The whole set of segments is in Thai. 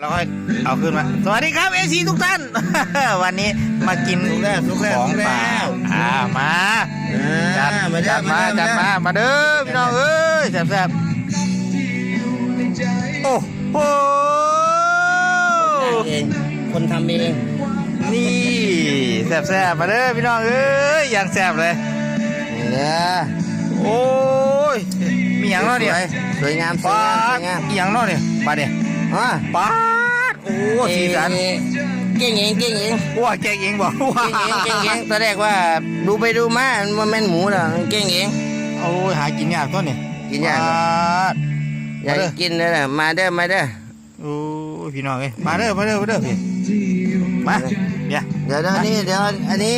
แล้วค่อยเอาขึ้นมา สวัสดีครับเอซีทุกท่าน วันนี้มากินสุกแล้วสุกแล้วของสุกแล้วป่าอ่ามาจัดมาเด้อจัดมามาเด้อจัดมามาเด้อพี่น้องเอ้ยแซ่บๆโอ้โหเองคนทำเองนี่แซ่บๆมาเด้อพี่น้องเอ้ยอย่างแซ่บเลยนี่นะโอ้ยมีอย่างเนาะเนี่ยสวยงามสวยปางามสวยงามดอีหยังเนาะเนี่ยมาเนี่ยอะปาดโอ้สีสัน เก่งเองเก่งเองว้าแกงเองบอกว้าเก่งเองเก่งเองตอนแรกว่าดูไปดูมามันแม่นหมูเหรอเก่งเองโอ้ยหากินยากตัวนี่กินยากปดอยากกินเลยนะมาเด้อมาเด้อโอ้ยพี่น้องเอ้ยมาเด้อมาเด้อมาเด้อพี่มาเนี่ยเดี๋ยวเดี๋ยวนี่เดี๋ยวอันนี้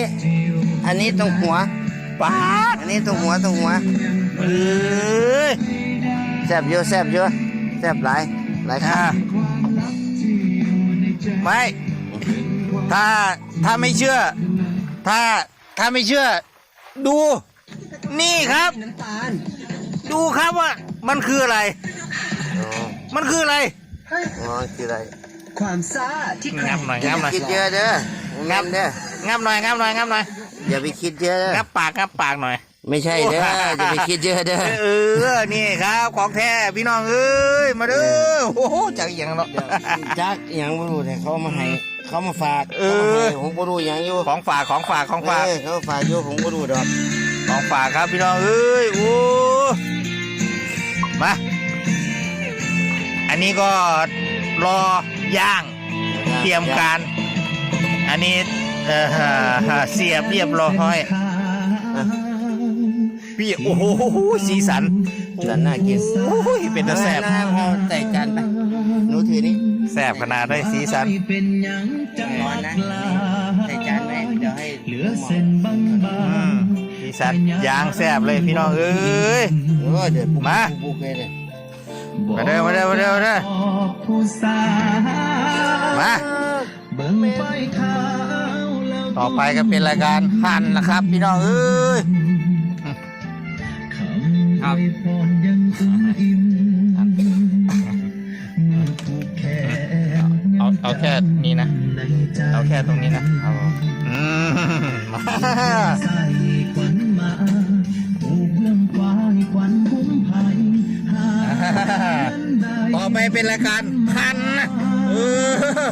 อันนี้ตรงหัวปาดอันนี้ตรงหัวตรงหัวเอ้ยแซ่บเยอะแซ่บเยอะแซ่บหลายหลายคอ่ารับ ไม่ถ้าถ้าไม่เชื่อ ถ้าถ้าไม่เชื่อ ดู นี่ครับ ดูครับว่า มันคืออะไรอ๋อมันคืออะไรอ๋อคืออะไรความซ่าที่ใครงับหน่อยงับหน่อยคิดเยอะเด้องับเด้องับหน่อยงับหน่อยงับหน่อยอย่าไปคิดเยอะเด้องับปากงับปากหน่อย ไม่ใช่เด้ออย่าไปคิดเยอะเด้อเออนี่ครับ ของแท้พี่น้องเอ้ยมาเด้อโอ้โหจากอหย่างเนาะจักอหย่างบ่รู้เนี่ยเขามาให้เขามาฝากเออขามาให้ผมบ่รู้อหย่างอยู่ของฝากของฝากของฝากเออเขาฝากอยู่ผมบ่รู้ดอกของฝากครับพี่น้องเอ้ยโอ้มาอันนี้ก็รอย่างเตรียมการ อันนี้เอ่อเสียบเรียบร้อย พี่โอ้โหสีสันสันน่ากินโอ้ยเป็นตาแสบเอาเอาใส่จานไปหนูถือนี่แสบขนาดได้สีสันเป็นหยังจังร้อนนะใส่จานไปเดี๋ยวให้เหลือเส้นบางอืมสีสันยางแสบเลยพี่น้องเอ้ยเออเดี๋ยวปุ๊บมาปุ๊บเลยเนี่ยๆมาเด้อมาเด้อมาเด้อมาเด้อบอกผู้สาวมาเบิ่งไปขาวแล้วต่อไปก็เป็นรายการหั่นนะครับ พี่น้องเอ้ยคำอวยพรยังอุ่มอิ่มเอาเอาแค่นี้นะ เอาแค่ตรงนี้นะเอาอืมต่อไปเป็นรายการหั่นนะเออ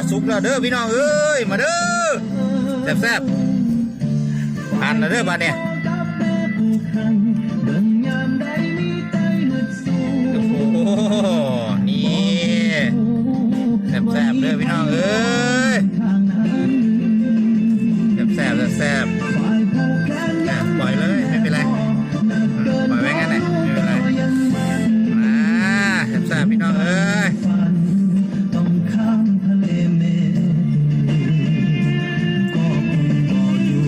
สุกแล้วเด้อพี่น้องเอ้ยมาเด้อแซ่บๆหั่นแล้วเด้อบ้านเนี่ย น้องเอ้ยแซ่บแซ่บแซ่บฝ่าปล่อยเลยไม่เป็นไรปล่อยไว้งั้นแหละไม่เป็นไรมาแซ่บแซ่บพี่น้องเอ้ยฝันต้องข้ามทะเลเมฆก็คงบ่อยู่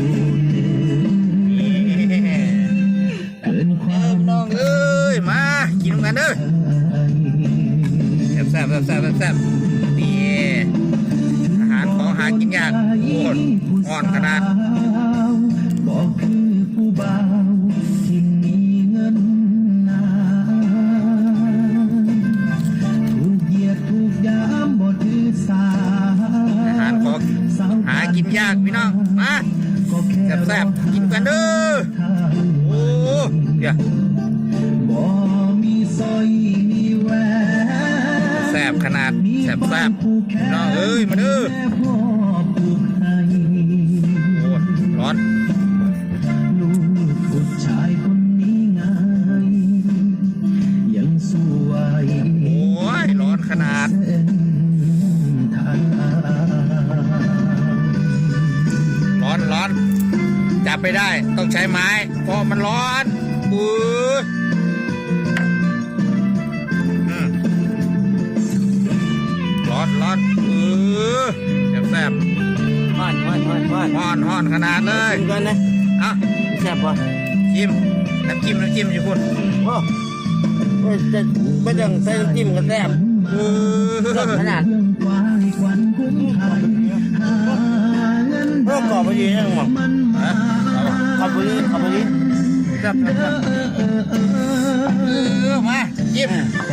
นี่นี่เกินควาเอ้ยมพี่น้องเอ้ยมากินกันเด้อแซ่บแซ่บแซ่บแซ่บแซ่บารของหากินยากโอ้ยอ่อนขนาดบอกคือผู้บ่าวที่มีเงินนานถูกเหยียดถูกยามบ่ถือสาอาหารของหากินยากพี่น้องมาก็แค่แซ่บแซ่บกินกันเด้อโอ้เดี๋ยวบ่มีสร้อยมีแหวนแซ่ บขนาดแซ่บแซ่บพี่น้องเอ้ยมาเด้อแม่พ่อปลูกให้โอ้ยร้อนลูกผู้ชายคนนี้ไงยังสวยโอ้ยร้อนขนาดเส้นทางร้อนร้อนจับไม่ได้ต้องใช้ไม้เพราะมันร้อนอื อนฮ้อนฮ้อนฮ้อนขนาดเลยชิมก่อนนะเอาแซ่บป่ะจิ้มน้ำจิ้มน้ำจิ้มอยู่คุณโอ้เอ้ยจะไม่ต้องใส่น้ำจิ้มก็แซ่บอืแซ่บอขนาดเรื่องควายควันคุ้มภัยหาเงินเออกรอบไปดียังหมดมันมาขอบไปดีขอบไปดีแซ่บแซ่บแซ่บเออมาจิ้มควายที่พ่อ